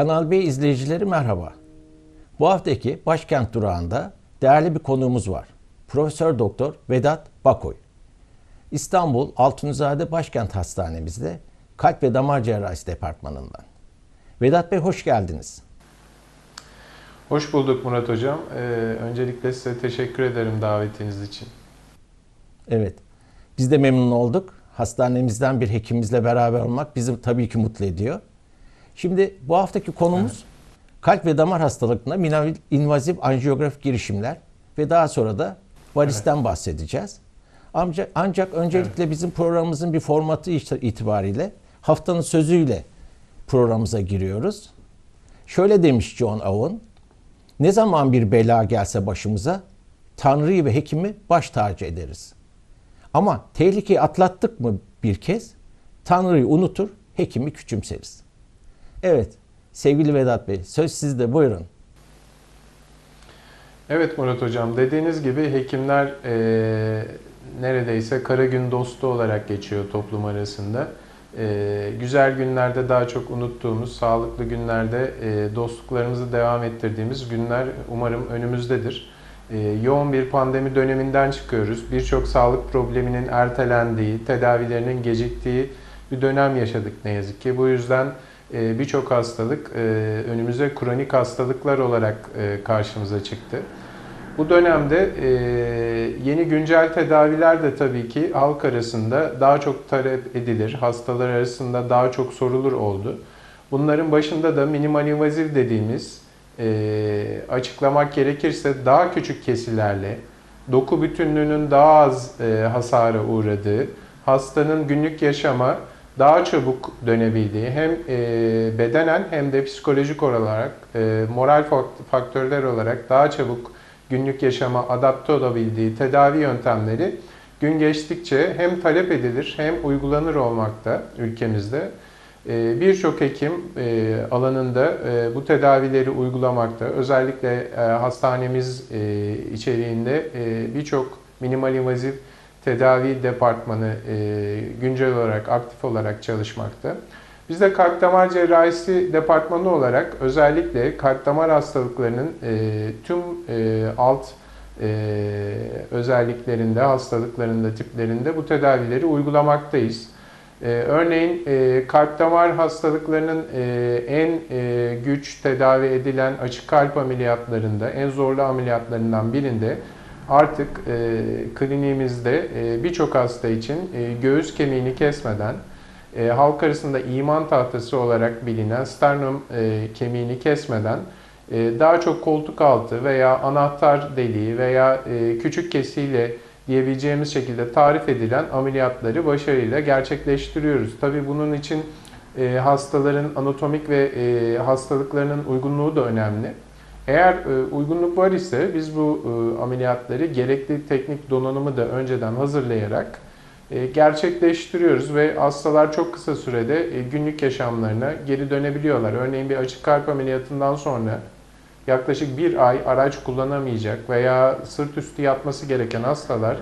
Kanal B izleyicileri merhaba. Bu haftaki başkent durağında değerli bir konuğumuz var. Profesör Doktor Vedat Bakoy. İstanbul Altunizade Başkent Hastanemizde Kalp ve Damar Cerrahisi Departmanı'ndan. Vedat Bey hoş geldiniz. Hoş bulduk Murat Hocam. Ee, öncelikle size teşekkür ederim davetiniz için. Evet. Biz de memnun olduk. Hastanemizden bir hekimimizle beraber olmak bizi tabii ki mutlu ediyor. Şimdi bu haftaki konumuz kalp ve damar hastalıklarında minval- invazif anjiyografik girişimler ve daha sonra da varisten bahsedeceğiz. Ancak, ancak öncelikle bizim programımızın bir formatı iti- itibariyle haftanın sözüyle programımıza giriyoruz. Şöyle demiş John Owen, ne zaman bir bela gelse başımıza Tanrı'yı ve hekimi baş tacı ederiz. Ama tehlikeyi atlattık mı bir kez Tanrı'yı unutur, hekimi küçümseriz. Evet sevgili Vedat Bey söz sizde buyurun. Evet Murat Hocam, dediğiniz gibi hekimler e, neredeyse kara gün dostu olarak geçiyor toplum arasında. E, güzel günlerde daha çok unuttuğumuz, sağlıklı günlerde e, dostluklarımızı devam ettirdiğimiz günler umarım önümüzdedir. E, yoğun bir pandemi döneminden çıkıyoruz. Birçok sağlık probleminin ertelendiği, tedavilerinin geciktiği bir dönem yaşadık ne yazık ki. Bu yüzden birçok hastalık e, önümüze kronik hastalıklar olarak e, karşımıza çıktı. Bu dönemde e, yeni güncel tedaviler de tabii ki halk arasında daha çok talep edilir, hastalar arasında daha çok sorulur oldu. Bunların başında da minimal invazif dediğimiz açıklamak gerekirse daha küçük kesilerle, doku bütünlüğünün daha az hasara uğradığı, hastanın günlük yaşama daha çabuk dönebildiği hem e, bedenen hem de psikolojik olarak, e, moral fakt- faktörler olarak daha çabuk günlük yaşama adapte olabildiği tedavi yöntemleri gün geçtikçe hem talep edilir hem uygulanır olmakta ülkemizde. E, Birçok hekim alanında bu tedavileri uygulamakta. Özellikle hastanemiz içeriğinde birçok minimal invazif tedavi departmanı e, güncel olarak, aktif olarak çalışmakta. Biz de kalp damar cerrahisi departmanı olarak özellikle kalp damar hastalıklarının e, tüm e, alt e, özelliklerinde, hastalıklarında, tiplerinde bu tedavileri uygulamaktayız. E, örneğin e, kalp damar hastalıklarının e, en e, güç tedavi edilen açık kalp ameliyatlarında, en zorlu ameliyatlarından birinde artık e, kliniğimizde e, birçok hasta için e, göğüs kemiğini kesmeden e, halk arasında iman tahtası olarak bilinen sternum e, kemiğini kesmeden e, daha çok koltuk altı veya anahtar deliği veya e, küçük kesiyle diyebileceğimiz şekilde tarif edilen ameliyatları başarıyla gerçekleştiriyoruz. Tabii bunun için e, hastaların anatomik ve e, hastalıklarının uygunluğu da önemli. Eğer e, uygunluk var ise biz bu e, ameliyatları gerekli teknik donanımı da önceden hazırlayarak e, gerçekleştiriyoruz ve hastalar çok kısa sürede günlük yaşamlarına geri dönebiliyorlar. Örneğin bir açık kalp ameliyatından sonra yaklaşık bir ay araç kullanamayacak veya sırt üstü yatması gereken hastalar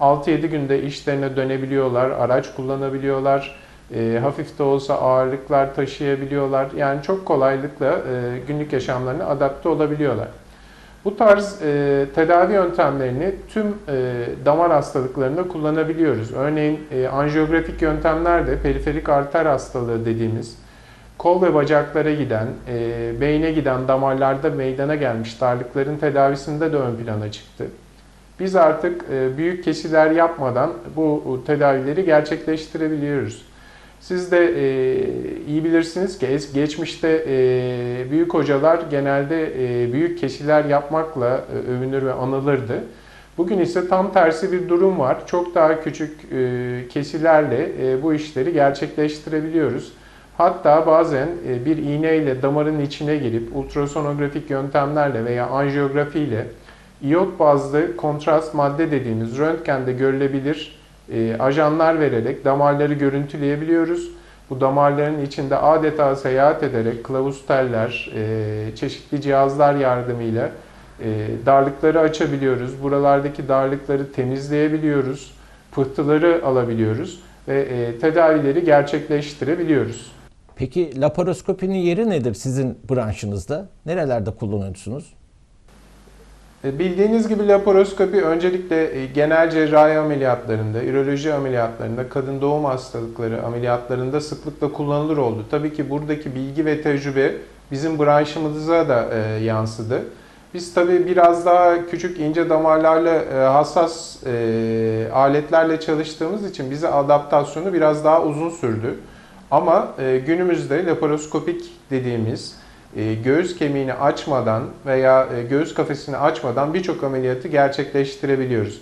6-7 günde işlerine dönebiliyorlar, araç kullanabiliyorlar, e, hafif de olsa ağırlıklar taşıyabiliyorlar. Yani çok kolaylıkla e, günlük yaşamlarına adapte olabiliyorlar. Bu tarz e, tedavi yöntemlerini tüm e, damar hastalıklarında kullanabiliyoruz. Örneğin e, anjiyografik yöntemler periferik arter hastalığı dediğimiz kol ve bacaklara giden, e, beyne giden damarlarda meydana gelmiş darlıkların tedavisinde de ön plana çıktı. Biz artık e, büyük kesiler yapmadan bu tedavileri gerçekleştirebiliyoruz. Siz de e, iyi bilirsiniz ki geçmişte e, büyük hocalar genelde e, büyük kesiler yapmakla e, övünür ve anılırdı. Bugün ise tam tersi bir durum var. Çok daha küçük e, kesilerle e, bu işleri gerçekleştirebiliyoruz. Hatta bazen e, bir iğneyle damarın içine girip ultrasonografik yöntemlerle veya anjiyografiyle iyot bazlı kontrast madde dediğimiz röntgende görülebilir e, ajanlar vererek damarları görüntüleyebiliyoruz. Bu damarların içinde adeta seyahat ederek kılavuz teller, e, çeşitli cihazlar yardımıyla e, darlıkları açabiliyoruz. Buralardaki darlıkları temizleyebiliyoruz. Pıhtıları alabiliyoruz ve e, tedavileri gerçekleştirebiliyoruz. Peki laparoskopinin yeri nedir sizin branşınızda? Nerelerde kullanıyorsunuz? E, Bildiğiniz gibi laparoskopi öncelikle e, genel cerrahi ameliyatlarında, üroloji ameliyatlarında, kadın doğum hastalıkları ameliyatlarında sıklıkla kullanılır oldu. Tabii ki buradaki bilgi ve tecrübe bizim branşımıza da e, yansıdı. Biz tabii biraz daha küçük ince damarlarla hassas aletlerle çalıştığımız için bize adaptasyonu biraz daha uzun sürdü. Ama günümüzde laparoskopik dediğimiz göğüs kemiğini açmadan veya e, göğüs kafesini açmadan birçok ameliyatı gerçekleştirebiliyoruz.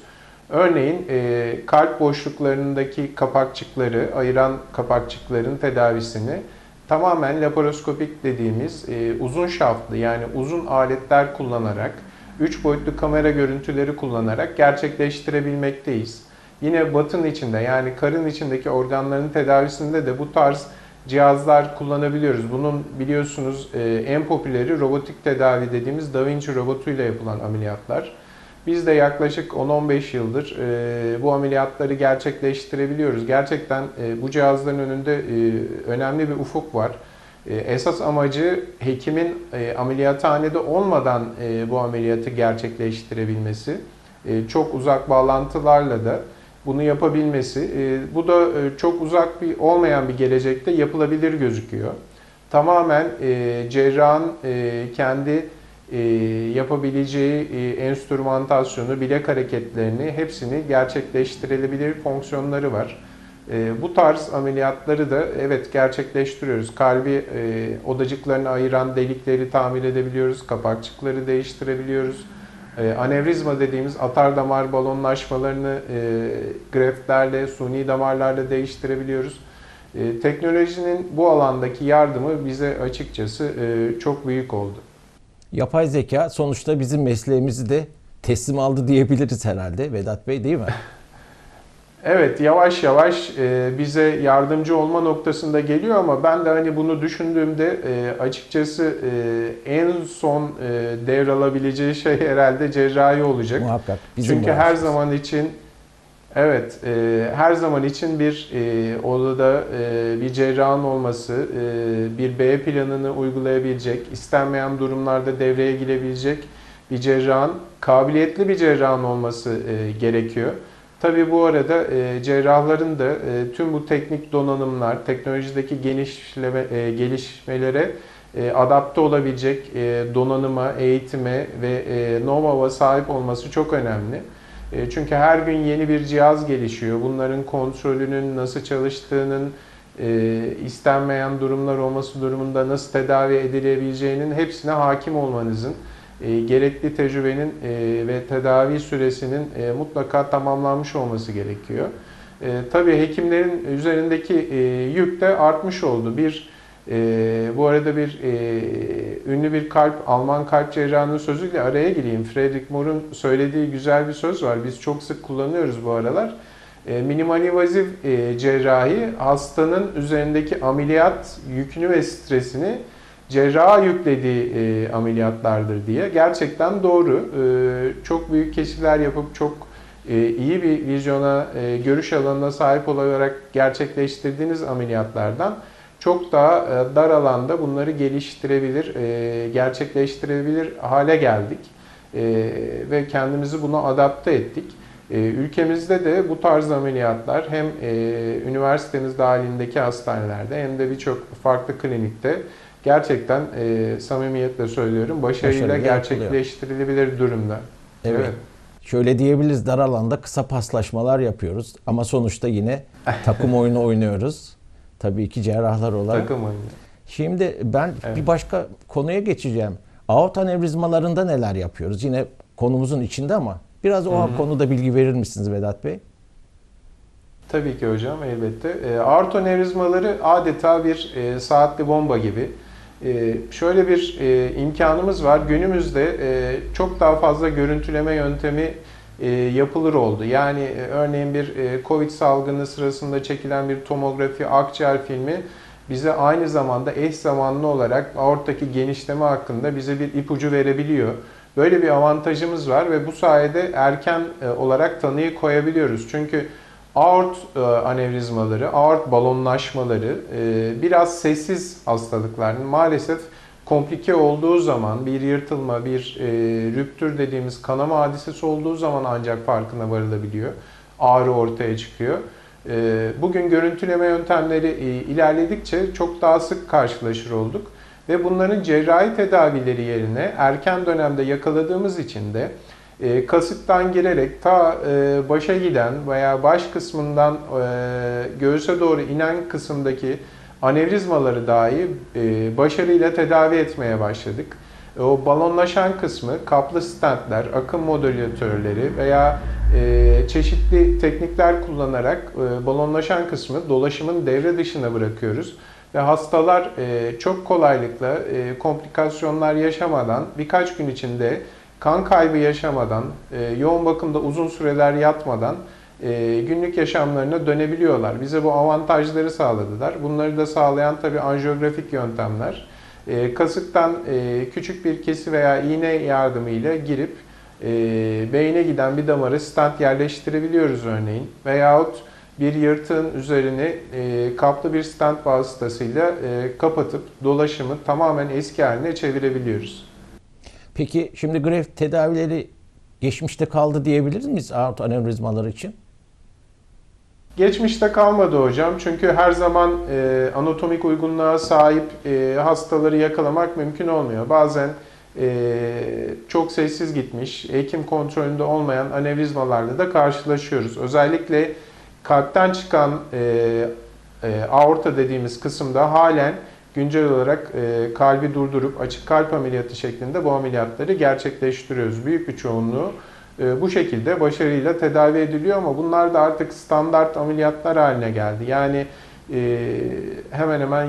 Örneğin e, kalp boşluklarındaki kapakçıkları, ayıran kapakçıkların tedavisini tamamen laparoskopik dediğimiz e, uzun şaftlı yani uzun aletler kullanarak, 3 boyutlu kamera görüntüleri kullanarak gerçekleştirebilmekteyiz. Yine batın içinde yani karın içindeki organların tedavisinde de bu tarz cihazlar kullanabiliyoruz. Bunun biliyorsunuz e, en popüleri robotik tedavi dediğimiz Da Vinci robotuyla yapılan ameliyatlar. Biz de yaklaşık 10-15 yıldır e, bu ameliyatları gerçekleştirebiliyoruz. Gerçekten e, bu cihazların önünde önemli bir ufuk var. Esas amacı hekimin ameliyathanede olmadan bu ameliyatı gerçekleştirebilmesi. Çok uzak bağlantılarla da bunu yapabilmesi. E, bu da e, çok uzak bir olmayan bir gelecekte yapılabilir gözüküyor. Tamamen e, cerrahın kendi yapabileceği e, enstrümantasyonu, bilek hareketlerini hepsini gerçekleştirilebilir fonksiyonları var. Bu tarz ameliyatları da evet gerçekleştiriyoruz. Kalbi odacıklarını ayıran delikleri tamir edebiliyoruz, kapakçıkları değiştirebiliyoruz. E, anevrizma dediğimiz atar damar balonlaşmalarını e, greftlerle, suni damarlarla değiştirebiliyoruz. E, teknolojinin bu alandaki yardımı bize açıkçası e, çok büyük oldu. Yapay zeka sonuçta bizim mesleğimizi de teslim aldı diyebiliriz herhalde Vedat Bey değil mi? Evet yavaş yavaş e, bize yardımcı olma noktasında geliyor ama ben de hani bunu düşündüğümde e, açıkçası e, en son e, devralabileceği şey herhalde cerrahi olacak. Muhakkak. Bizim Çünkü her zaman için evet e, her zaman için bir e, odada e, bir cerrahın olması, e, bir B planını uygulayabilecek, istenmeyen durumlarda devreye girebilecek bir cerrahın, kabiliyetli bir cerrahın olması e, gerekiyor. Tabii bu arada e, cerrahların da e, tüm bu teknik donanımlar, teknolojideki genişleme, e, gelişmelere e, adapte olabilecek e, donanıma, eğitime ve e, know-how'a sahip olması çok önemli. E, çünkü her gün yeni bir cihaz gelişiyor. Bunların kontrolünün nasıl çalıştığının, e, istenmeyen durumlar olması durumunda nasıl tedavi edilebileceğinin hepsine hakim olmanızın, e, gerekli tecrübenin e, ve tedavi süresinin e, mutlaka tamamlanmış olması gerekiyor. E, tabii hekimlerin üzerindeki yük de artmış oldu. Bir bu arada bir ünlü bir kalp Alman kalp cerrahının sözüyle araya gireyim. Friedrich Mohr'un söylediği güzel bir söz var. Biz çok sık kullanıyoruz bu aralar. E, minimal invazif cerrahi hastanın üzerindeki ameliyat yükünü ve stresini cerraha yüklediği e, ameliyatlardır diye. Gerçekten doğru. E, çok büyük keşifler yapıp çok e, iyi bir vizyona, e, görüş alanına sahip olarak gerçekleştirdiğiniz ameliyatlardan çok daha e, dar alanda bunları geliştirebilir, e, gerçekleştirebilir hale geldik. E, ve kendimizi buna adapte ettik. E, Ülkemizde de bu tarz ameliyatlar hem e, üniversitemiz dahilindeki hastanelerde hem de birçok farklı klinikte gerçekten e, samimiyetle söylüyorum başarıyla gerçekleştirilebilir durumda. Evet. Şöyle diyebiliriz dar alanda kısa paslaşmalar yapıyoruz ama sonuçta yine takım oyunu oynuyoruz. Tabii ki cerrahlar olarak. Takım oyunu. Şimdi ben Evet. bir başka konuya geçeceğim. Aort anevrizmalarında neler yapıyoruz? Yine konumuzun içinde ama biraz o Hı hı. konuda bilgi verir misiniz Vedat Bey? Tabii ki hocam elbette. E, aort anevrizmaları adeta bir e, saatli bomba gibi. E, şöyle bir e, imkanımız var. Günümüzde e, çok daha fazla görüntüleme yöntemi e, yapılır oldu. Yani örneğin bir Covid salgını sırasında çekilen bir tomografi, akciğer filmi bize aynı zamanda eş zamanlı olarak aorttaki genişleme hakkında bize bir ipucu verebiliyor. Böyle bir avantajımız var ve bu sayede erken olarak tanıyı koyabiliyoruz. Çünkü aort e, anevrizmaları, aort balonlaşmaları e, biraz sessiz hastalıklar. Maalesef komplike olduğu zaman bir yırtılma, bir e, rüptür dediğimiz kanama hadisesi olduğu zaman ancak farkına varılabiliyor. Ağrı ortaya çıkıyor. Bugün görüntüleme yöntemleri ilerledikçe çok daha sık karşılaşır olduk. Ve bunların cerrahi tedavileri yerine erken dönemde yakaladığımız için de e, kasıktan girerek ta e, başa giden veya baş kısmından e, göğüse doğru inen kısımdaki anevrizmaları dahi e, başarıyla tedavi etmeye başladık. E, o balonlaşan kısmı kaplı stentler, akım modülatörleri veya e, çeşitli teknikler kullanarak e, balonlaşan kısmı dolaşımın devre dışına bırakıyoruz. Ve hastalar e, çok kolaylıkla e, komplikasyonlar yaşamadan birkaç gün içinde kan kaybı yaşamadan, e, yoğun bakımda uzun süreler yatmadan e, günlük yaşamlarına dönebiliyorlar. Bize bu avantajları sağladılar. Bunları da sağlayan tabii anjiyografik yöntemler. E, kasıktan küçük bir kesi veya iğne yardımıyla girip beyne giden bir damara stent yerleştirebiliyoruz örneğin. Veyahut bir yırtığın üzerini kaplı bir stent vasıtasıyla e, kapatıp dolaşımı tamamen eski haline çevirebiliyoruz. Peki şimdi greft tedavileri geçmişte kaldı diyebilir miyiz aort anevrizmaları için? Geçmişte kalmadı hocam çünkü her zaman e, anatomik uygunluğa sahip e, hastaları yakalamak mümkün olmuyor. Bazen e, çok sessiz gitmiş, hekim kontrolünde olmayan anevrizmalarla da karşılaşıyoruz. Özellikle kalpten çıkan e, e, aorta dediğimiz kısımda halen güncel olarak e, kalbi durdurup açık kalp ameliyatı şeklinde bu ameliyatları gerçekleştiriyoruz. Büyük bir çoğunluğu e, bu şekilde başarıyla tedavi ediliyor ama bunlar da artık standart ameliyatlar haline geldi. Yani e, hemen hemen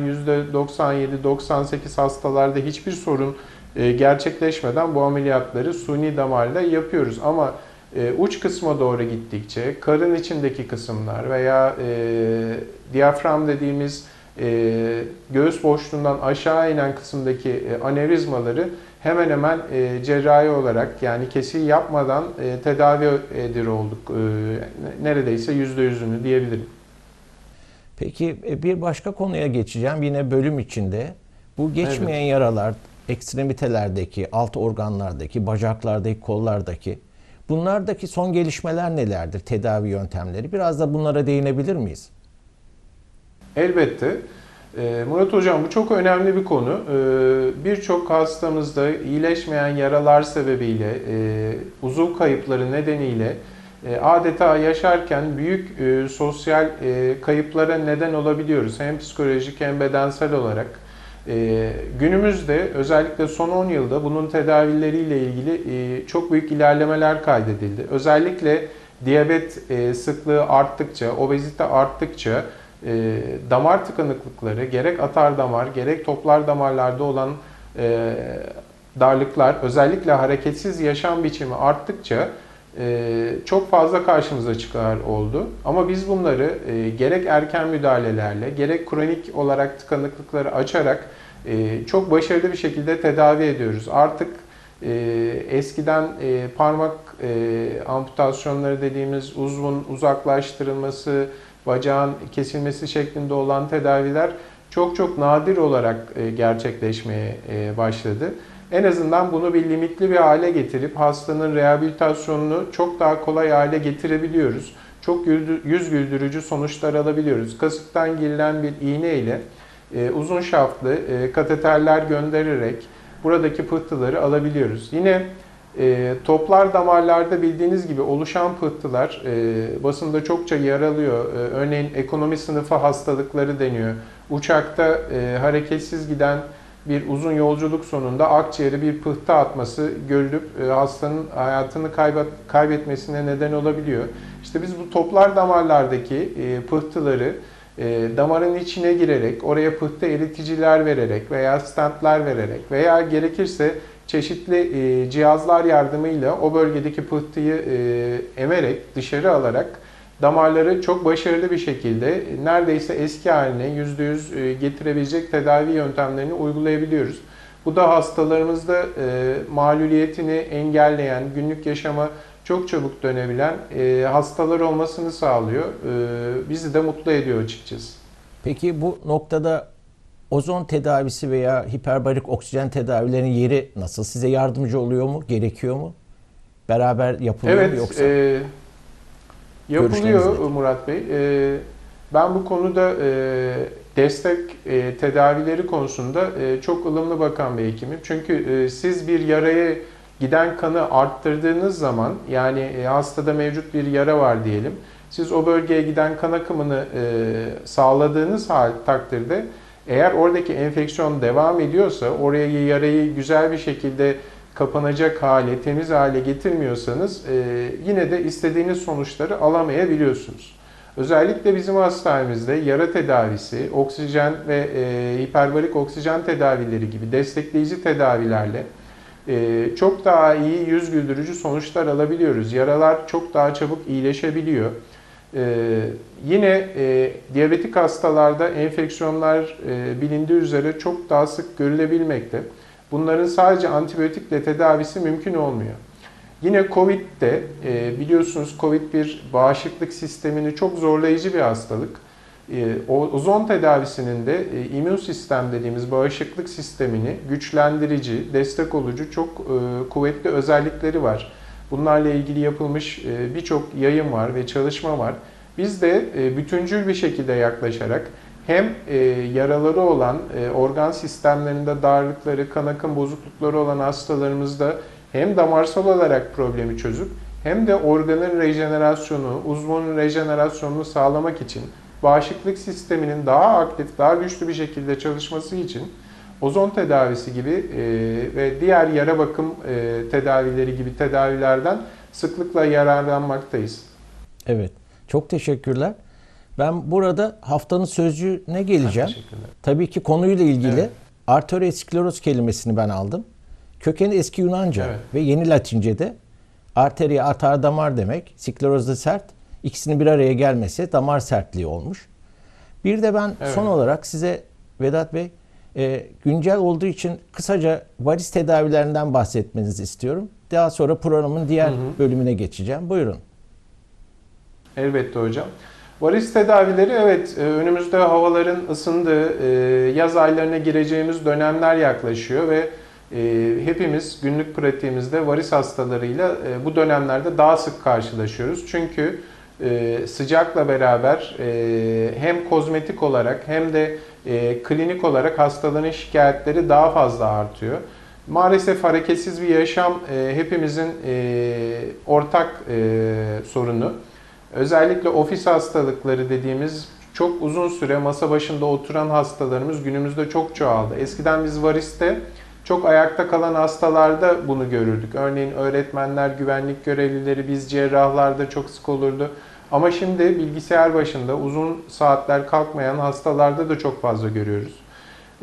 %97-98 hastalarda hiçbir sorun e, gerçekleşmeden bu ameliyatları suni damarla yapıyoruz. Ama e, uç kısma doğru gittikçe karın içindeki kısımlar veya e, diyafram dediğimiz e, göğüs boşluğundan aşağı inen kısımdaki e, anevrizmaları hemen hemen e, cerrahi olarak yani kesi yapmadan e, tedavi edir olduk. E, neredeyse yüzde yüzünü diyebilirim. Peki e, bir başka konuya geçeceğim yine bölüm içinde. Bu geçmeyen yaralar ekstremitelerdeki, alt organlardaki, bacaklardaki, kollardaki bunlardaki son gelişmeler nelerdir? Tedavi yöntemleri. Biraz da bunlara değinebilir miyiz? Elbette. Ee, Murat Hocam bu çok önemli bir konu. Ee, Birçok hastamızda iyileşmeyen yaralar sebebiyle, e, uzuv kayıpları nedeniyle e, adeta yaşarken büyük e, sosyal kayıplara neden olabiliyoruz. Hem psikolojik hem bedensel olarak. Günümüzde özellikle son 10 yılda bunun tedavileriyle ilgili çok büyük ilerlemeler kaydedildi. Özellikle diyabet sıklığı arttıkça, obezite arttıkça e, damar tıkanıklıkları gerek atar damar gerek toplar damarlarda olan e, darlıklar özellikle hareketsiz yaşam biçimi arttıkça e, çok fazla karşımıza çıkar oldu. Ama biz bunları e, gerek erken müdahalelerle gerek kronik olarak tıkanıklıkları açarak e, çok başarılı bir şekilde tedavi ediyoruz. Artık e, eskiden e, parmak e, amputasyonları dediğimiz uzvun uzaklaştırılması, bacağın kesilmesi şeklinde olan tedaviler çok çok nadir olarak e, gerçekleşmeye e, başladı. En azından bunu bir limitli bir hale getirip hastanın rehabilitasyonunu çok daha kolay hale getirebiliyoruz. Çok yüz güldürücü sonuçlar alabiliyoruz. Kasıktan girilen bir iğne ile e, uzun şaftlı kateterler göndererek buradaki pıhtıları alabiliyoruz. Yine e, toplar damarlarda bildiğiniz gibi oluşan pıhtılar e, basında çokça yer alıyor. E, örneğin ekonomi sınıfı hastalıkları deniyor. Uçakta e, hareketsiz giden bir uzun yolculuk sonunda akciğeri bir pıhtı atması görülüp e, hastanın hayatını kaybet, kaybetmesine neden olabiliyor. İşte biz bu toplar damarlardaki e, pıhtıları e, damarın içine girerek, oraya pıhtı eriticiler vererek veya stentler vererek veya gerekirse çeşitli e, cihazlar yardımıyla o bölgedeki pıhtıyı e, emerek, dışarı alarak damarları çok başarılı bir şekilde neredeyse eski haline %100 e, getirebilecek tedavi yöntemlerini uygulayabiliyoruz. Bu da hastalarımızda e, maluliyetini engelleyen, günlük yaşama çok çabuk dönebilen e, hastalar olmasını sağlıyor. E, bizi de mutlu ediyor açıkçası. Peki bu noktada ozon tedavisi veya hiperbarik oksijen tedavilerinin yeri nasıl? Size yardımcı oluyor mu? Gerekiyor mu? Beraber yapılıyor mu Evet, yoksa? e, yapılıyor? Murat Bey. E, ben bu konuda e, destek e, tedavileri konusunda e, çok ılımlı bakan bir hekimim. Çünkü e, siz bir yaraya giden kanı arttırdığınız zaman, yani e, hastada mevcut bir yara var diyelim, siz o bölgeye giden kan akımını e, sağladığınız hal takdirde, eğer oradaki enfeksiyon devam ediyorsa, oraya yarayı güzel bir şekilde kapanacak hale, temiz hale getirmiyorsanız e, yine de istediğiniz sonuçları alamayabiliyorsunuz. Özellikle bizim hastanemizde yara tedavisi, oksijen ve e, hiperbarik oksijen tedavileri gibi destekleyici tedavilerle e, çok daha iyi yüz güldürücü sonuçlar alabiliyoruz. Yaralar çok daha çabuk iyileşebiliyor. E, yine e, diyabetik hastalarda enfeksiyonlar e, bilindiği üzere çok daha sık görülebilmekte. Bunların sadece antibiyotikle tedavisi mümkün olmuyor. Yine Covid'de e, biliyorsunuz Covid bir bağışıklık sistemini çok zorlayıcı bir hastalık. E, ozon tedavisinin de e, immün sistem dediğimiz bağışıklık sistemini güçlendirici, destek olucu çok e, kuvvetli özellikleri var. Bunlarla ilgili yapılmış e, birçok yayın var ve çalışma var. Biz de e, bütüncül bir şekilde yaklaşarak hem e, yaraları olan, e, organ sistemlerinde darlıkları, kan akım bozuklukları olan hastalarımızda hem damarsal olarak problemi çözüp hem de organın rejenerasyonu, uzvunun rejenerasyonunu sağlamak için bağışıklık sisteminin daha aktif, daha güçlü bir şekilde çalışması için ozon tedavisi gibi ve diğer yara bakım tedavileri gibi tedavilerden sıklıkla yararlanmaktayız. Evet. Çok teşekkürler. Ben burada haftanın sözcüğüne geleceğim. Tabii ki konuyla ilgili Evet. arterioskleroz kelimesini ben aldım. Kökeni eski Yunanca Evet. ve yeni Latince'de arteria atar damar demek, skleroz da sert. İkisinin bir araya gelmesi damar sertliği olmuş. Bir de ben Evet. son olarak size Vedat Bey e, güncel olduğu için kısaca varis tedavilerinden bahsetmenizi istiyorum. Daha sonra programın diğer Hı hı. bölümüne geçeceğim. Buyurun. Elbette hocam. Varis tedavileri evet e, önümüzde havaların ısındığı, e, yaz aylarına gireceğimiz dönemler yaklaşıyor ve e, hepimiz günlük pratiğimizde varis hastalarıyla bu dönemlerde daha sık karşılaşıyoruz. Çünkü sıcakla beraber hem kozmetik olarak hem de klinik olarak hastaların şikayetleri daha fazla artıyor. Maalesef hareketsiz bir yaşam hepimizin ortak sorunu. Özellikle ofis hastalıkları dediğimiz çok uzun süre masa başında oturan hastalarımız günümüzde çok çoğaldı. Eskiden biz variste çok ayakta kalan hastalarda bunu görürdük. Örneğin öğretmenler, güvenlik görevlileri, biz cerrahlarda çok sık olurdu. Ama şimdi bilgisayar başında uzun saatler kalkmayan hastalarda da çok fazla görüyoruz.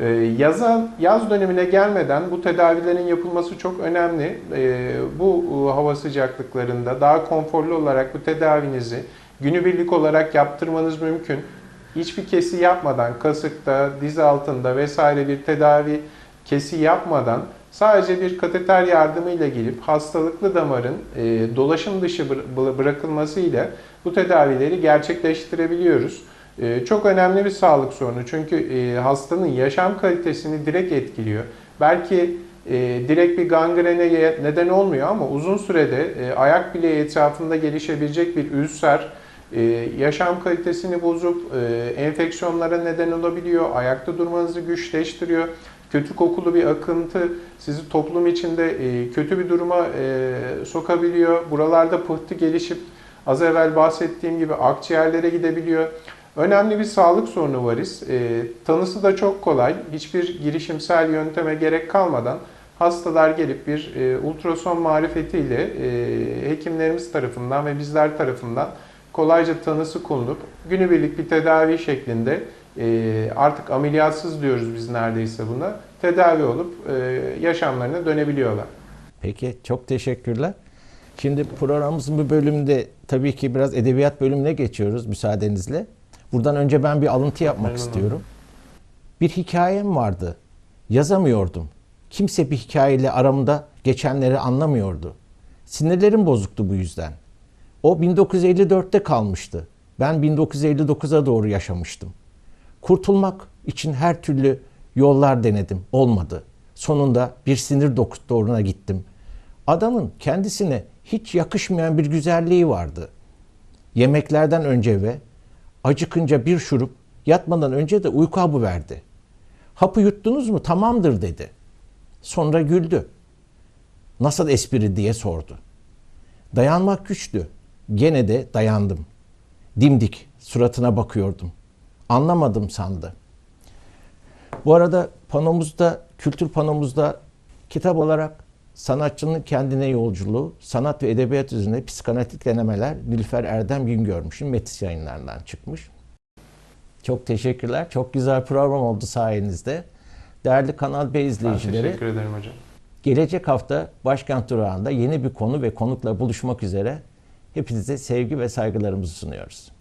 Ee, Yaza, yaz dönemine gelmeden bu tedavilerin yapılması çok önemli. Ee, Bu e, hava sıcaklıklarında daha konforlu olarak bu tedavinizi günübirlik olarak yaptırmanız mümkün. Hiçbir kesi yapmadan, kasıkta, diz altında vesaire bir tedavi kesi yapmadan sadece bir kateter yardımıyla gelip hastalıklı damarın e, dolaşım dışı bıra- bırakılmasıyla bu tedavileri gerçekleştirebiliyoruz. Ee, Çok önemli bir sağlık sorunu çünkü e, hastanın yaşam kalitesini direkt etkiliyor. Belki e, direkt bir gangrene neden olmuyor ama uzun sürede e, ayak bileği etrafında gelişebilecek bir ülser yaşam kalitesini bozup enfeksiyonlara neden olabiliyor, ayakta durmanızı güçleştiriyor. Kötü kokulu bir akıntı sizi toplum içinde kötü bir duruma sokabiliyor. Buralarda pıhtı gelişip az evvel bahsettiğim gibi akciğerlere gidebiliyor. Önemli bir sağlık sorunu varis. E, tanısı da çok kolay. Hiçbir girişimsel yönteme gerek kalmadan hastalar gelip bir e, ultrason marifetiyle e, hekimlerimiz tarafından ve bizler tarafından kolayca tanısı konulup günübirlik bir tedavi şeklinde e, artık ameliyatsız diyoruz biz neredeyse buna tedavi olup e, yaşamlarına dönebiliyorlar. Peki çok teşekkürler. Şimdi programımızın bu bölümünde tabii ki biraz edebiyat bölümüne geçiyoruz müsaadenizle. Buradan önce ben bir alıntı yapmak Memnun istiyorum. Bir hikayem vardı. Yazamıyordum. Kimse bir hikayeyle aramda geçenleri anlamıyordu. Sinirlerim bozuktu bu yüzden. O 1954'te kalmıştı. Ben 1959'a doğru yaşamıştım. Kurtulmak için her türlü yollar denedim. Olmadı. Sonunda bir sinir doktoruna gittim. Adamın kendisine hiç yakışmayan bir güzelliği vardı. Yemeklerden önce ve acıkınca bir şurup, yatmadan önce de uyku hapı verdi. Hapı yuttunuz mu? Tamamdır dedi. Sonra güldü. Nasıl espri diye sordu. Dayanmak güçtü. Gene de dayandım. Dimdik suratına bakıyordum. Anlamadım sandı. Bu arada panomuzda, kültür panomuzda kitap olarak sanatçının kendine yolculuğu, sanat ve edebiyat üzerine psikanalitik denemeler Nilüfer Erdem Güngörmüş'ün Metis yayınlarından çıkmış. Çok teşekkürler. Çok güzel program oldu sayenizde. Değerli Kanal B Ben izleyicileri, teşekkür ederim hocam. gelecek hafta Başkent Durağı'nda yeni bir konu ve konukla buluşmak üzere hepinize sevgi ve saygılarımızı sunuyoruz.